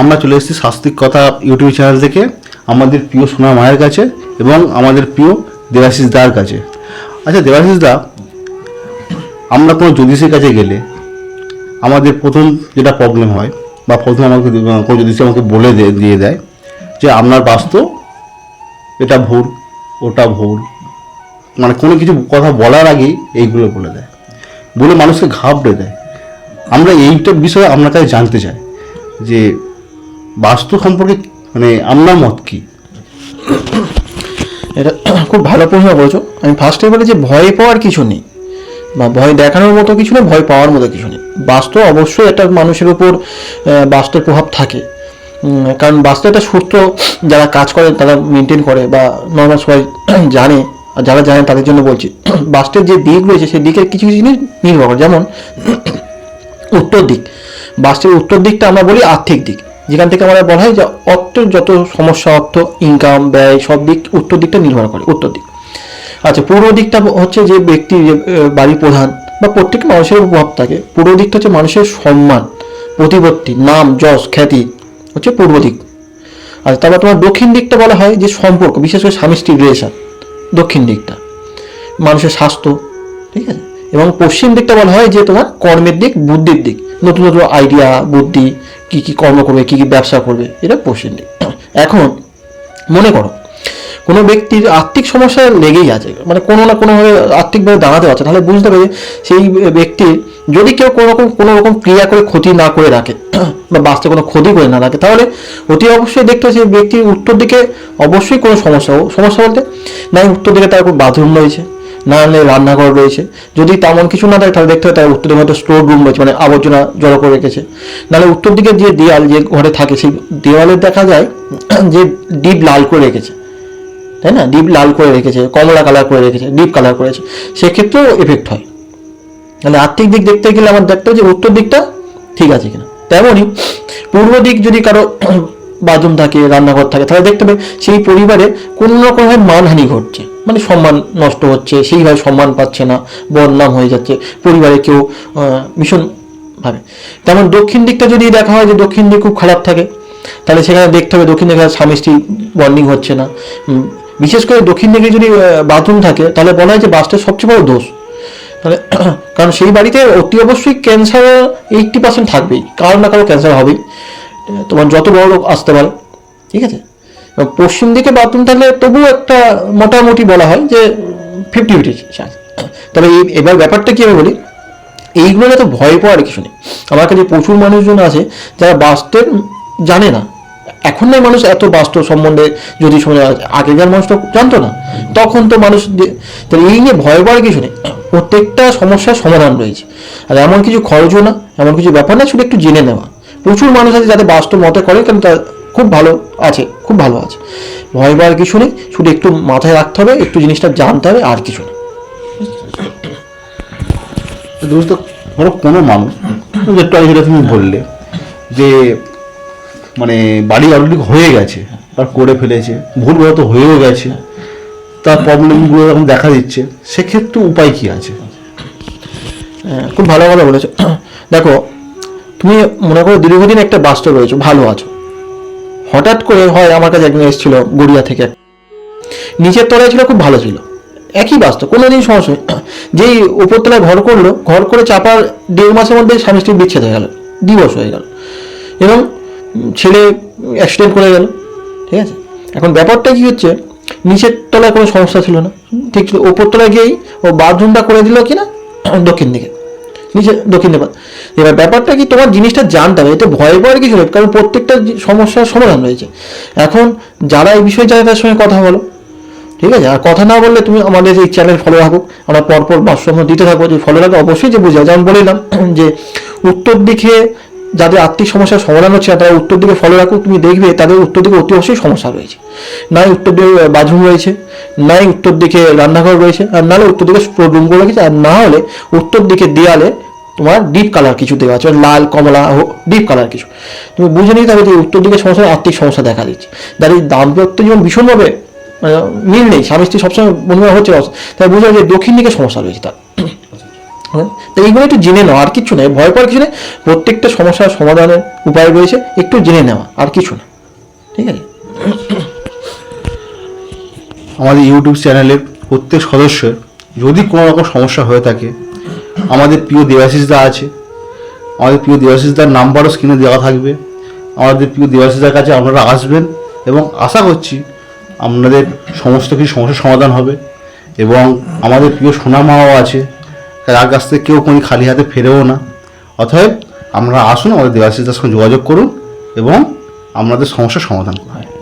আমরা চলে এসেছি স্বাস্তিক কথা ইউটিউব চ্যানেল থেকে আমাদের প্রিয় সোনা মায়ের কাছে এবং আমাদের প্রিয় দেবাশিস দার কাছে। আচ্ছা দেবাশিস দা, আমরা কোনো জ্যোতিষের কাছে গেলে আমাদের প্রথম যেটা প্রবলেম হয় বা প্রথম আমাকে কোনো জ্যোতিষী আমাকে বলে দিয়ে দেয় যে আপনার বাস্তব, এটা ভুল, ওটা ভুল। মানে কোনো কিছু কথা বলার আগেই এইগুলো বলে দেয়। বলে মানুষকে ঘাবড়ে দেয়। আমরা এইটা বিষয়ে আপনার কাছে জানতে চাই যে বাস্তু সম্পর্কে মানে আপনার মত কি? এটা খুব ভালো প্রশ্ন করেছ। আমি ফার্স্টে বলি যে ভয় পাওয়ার কিছু নেই বা ভয় দেখানোর মতো কিছু নেই ভয় পাওয়ার মতো কিছু নেই। বাস্তব অবশ্যই একটা মানুষের উপর আহ, বাস্তবের প্রভাব থাকে। কারণ বাস্তব একটা সূত্র যারা কাজ করে তারা মেনটেন করে বা নর্মাল সবাই জানে আর যারা জানে তাদের জন্য বলছি। বাস্তবের যে দিক রয়েছে সেই দিকের কিছু কিছু জিনিস নির্ভর করে। যেমন উত্তর দিক বাস্তবের উত্তর দিকটা আমরা বলি আর্থিক দিক। যেখান থেকে আমরা বলা হয় যে অর্থের যত সমস্যা, অর্থ ইনকাম ব্যয়, সব দিক, উত্তর দিকটা নির্ভর করে, উত্তর দিক। আচ্ছা পূর্ব দিকটা হচ্ছে যে ব্যক্তি বাড়ির প্রধান বা প্রত্যেক মানুষের প্রভাব থাকে। পূর্ব দিকটা হচ্ছে মানুষের সম্মান, প্রতিপত্তি, নাম, যশ, খ্যাতি হচ্ছে পূর্ব দিক। আর তারপর তোমার দক্ষিণ দিকটা বলা হয় যে সম্পর্ক, বিশেষ করে স্বামী স্ত্রীর রিলেশন দক্ষিণ দিকটা। মানুষের স্বাস্থ্য, ঠিক আছে? এবং পশ্চিম দিকটা বলা হয় যে তোমার কর্মের দিক, বুদ্ধির দিক। নতুন নতুন আইডিয়া বুদ্ধি কি কি কর্ম করবে, কি কি ব্যবসা করবে, এটা পশ্চিম নেই। এখন মনে করো, কোনো ব্যক্তির আর্থিক সমস্যা লেগেই আছে মানে কোনো না কোনোভাবে আর্থিকভাবে দাঁড়াতে পারছে তাহলে বুঝতে হবে সেই ব্যক্তির যদি কেউ কোনো রকম কোনো রকম ক্রিয়া করে ক্ষতি না করে রাখে, বা বাস্তবে কোনো ক্ষতি করে না রাখে, তাহলে অতি অবশ্যই দেখতে সেই ব্যক্তির উত্তর দিকে অবশ্যই কোনো সমস্যা সমস্যা বলতে, না, উত্তর দিকে তার কোনো বাথরুম রয়েছে। না হলে রান্নাঘর রয়েছে। যদি তেমন কিছু না থাকে, তাহলে দেখতে হবে তার উত্তর হয়তো স্টোর রুম রয়েছে মানে আবর্জনা জড়ো করে রেখেছে। নাহলে উত্তর দিকে যে দেয়াল যে ঘরে থাকে, সেই দেওয়ালে দেখা যায় যে ডিপ লাল করে রেখেছে। তাই না? ডিপ লাল করে রেখেছে, কমলা কালার করে রেখেছে, ডিপ কালার করেছে। সেক্ষেত্রেও এফেক্ট হয়। মানে আর্থিক দিক দেখতে গেলে আমার দেখতে যে উত্তর দিকটা ঠিক আছে কিনা। তেমনই পূর্ব দিক যদি কারও বাথরুম থাকে রান্নাঘর থাকে তাহলে দেখতে হবে সেই পরিবারে কোনো না কোনোভাবে মানহানি ঘটছে। মানে সম্মান নষ্ট হচ্ছে সেইভাবে সম্মান পাচ্ছে না বদনাম হয়ে যাচ্ছে পরিবারে কেউ আহ, ভীষণ ভাবে। তেমন দক্ষিণ দিকটা যদি দেখা হয় যে দক্ষিণ দিক খুব খারাপ থাকে তাহলে সেখানে দেখতে হবে দক্ষিণ দিকে স্বামী স্ত্রী বন্ডিং হচ্ছে না। বিশেষ করে দক্ষিণ দিকে যদি বাথরুম থাকে তাহলে বলা হয় যে বাসটার সবচেয়ে বড় দোষ। তাহলে কারণ সেই বাড়িতে অতি অবশ্যই ক্যান্সার এইটটি পার্সেন্ট থাকবেই কারও না কারও ক্যান্সার হবেই। তোমার যত বড় লোক আসতে পারে, ঠিক আছে? পশ্চিম দিকে বাথরুম থাকলে তবুও একটা মোটামুটি বলা হয় যে ফিফটি ফিফটি চান্স তবে এই এবার ব্যাপারটা কি আমি বলি? এইগুলো তো ভয় পাওয়ার কিছু নেই। আমার কাছে প্রচুর মানুষজন আছে যারা বাস্তব জানে না। এখন না মানুষ এত বাস্তব সম্বন্ধে যদি শুনে আগেকার মানুষ তো জানতো না। তখন তো মানুষ তাহলে এই নিয়ে ভয় পাওয়ার কিছু নেই। প্রত্যেকটা সমস্যার সমাধান রয়েছে। আর এমন কিছু খরচও না, এমন কিছু ব্যাপার না, শুধু একটু জেনে নেওয়া। প্রচুর মানুষ আছে যাদের বাস্তব মতে করে কিন্তু তার খুব ভালো আছে খুব ভালো আছে। ভয় পাওয়ার কিছু নেই শুধু একটু মাথায় রাখতে হবে একটু জিনিসটা জানতে হবে আর কিছু না দোস্ত ধরো কোনো মানুষ একটু যেটা তুমি বললে যে মানে বাড়ি অলরেডি হয়ে গেছে আর করে ফেলেছে ভুল তো হয়েও গেছে তার প্রবলেমগুলো এখন দেখা দিচ্ছে সেক্ষেত্রে উপায় কি আছে? হ্যাঁ, খুব ভালো কথা বলেছ। দেখো তুমি মনে করো দীর্ঘদিন একটা বাস্তব রয়েছো, ভালো আছো। হঠাৎ করে হয় আমার কাছে একজন এসেছিল গড়িয়া থেকে। নিচের তলায় ছিল, খুব ভালো ছিল। একই বাস্তব কোনো দিন সমস্যা নেই। যেই উপরতলায় ঘর করল, ঘর করে চাপার দেড় মাসের মধ্যে স্বামী স্ত্রী বিচ্ছেদ হয়ে গেল দিবস হয়ে গেল। এবং ছেলে অ্যাক্সিডেন্ট করে গেল, ঠিক আছে? এখন ব্যাপারটা কি হচ্ছে, নিচের তলায় কোনো সমস্যা ছিল না, ঠিক ছিল। ওপর তলায় গিয়েই ও বাথরুমটা করে দিল কিনা, দক্ষিণ দিকে। নিচে দক্ষিণ দিকে এবার ব্যাপারটা কি তোমার জিনিসটা জানতে হবে, এতে ভয় পাওয়ার কিছু নেই, কারণ প্রত্যেকটা সমস্যার সমাধান রয়েছে। এখন যারা এই বিষয়ে জানে তার সঙ্গে কথা বলো, ঠিক আছে? আর কথা না বললে তুমি আমাদের এই চ্যানেল ফলো রাখো, আমরা পরপর বাস্তব দিতে থাকব। যে ফলো রাখো, অবশ্যই যে বুঝে যেমন বললাম যে উত্তর দিকে যাদের আর্থিক সমস্যার সমাধান হচ্ছে না তারা উত্তর দিকে ফলো রাখো তুমি দেখবে তাদের উত্তর দিকে অতি অবশ্যই সমস্যা রয়েছে। নাই উত্তর দিকে বাথরুম রয়েছে নাই উত্তর দিকে রান্নাঘর রয়েছে, আর নাহলে উত্তর দিকে রুমগুলো রয়েছে, আর না হলে উত্তর দিকে দেয়ালে তোমার ডিপ কালার কিছু দেওয়া আছে লাল, কমলা ডিপ কালার কিছু। তুমি বুঝে নিতে হবে যে উত্তর দিকে সমস্যা আর্থিক সমস্যা দেখা দিচ্ছে। দাঁড়িয়ে দাম্পত্য জীবন ভীষণভাবে মিল নেই। স্বামী স্ত্রী সবসময় মনে হচ্ছে তাই বুঝে যে দক্ষিণ দিকে সমস্যা রয়েছে তার। হ্যাঁ? তো এইগুলো একটু জেনে নেওয়া আর কিছু নেই ভয় পাওয়ার কিছু নেই। প্রত্যেকটা সমস্যার সমাধানের উপায় রয়েছে। একটু জেনে নেওয়া, আর কিছু না। ঠিক আছে? আমাদের ইউটিউব চ্যানেলের প্রত্যেক সদস্যের যদি কোনো রকম সমস্যা হয়ে থাকে আমাদের প্রিয় দেবাশিসদা আছে। আমাদের প্রিয় দেবাশিসদার নাম্বারও স্ক্রিনে দেওয়া থাকবে। আমাদের প্রিয় দেবাশিসদার কাছে আপনারা আসবেন এবং আশা করছি আপনাদের সমস্ত কিছু সমস্যার সমাধান হবে এবং আমাদের প্রিয় সোনা মাও আছে। তার কাছ থেকে কেউ কোনো খালি হাতে ফেরেও না। অতএব আপনারা আসুন আমাদের দেবাশিসদার সঙ্গে যোগাযোগ করুন এবং আপনাদের সমস্যার সমাধান করুন।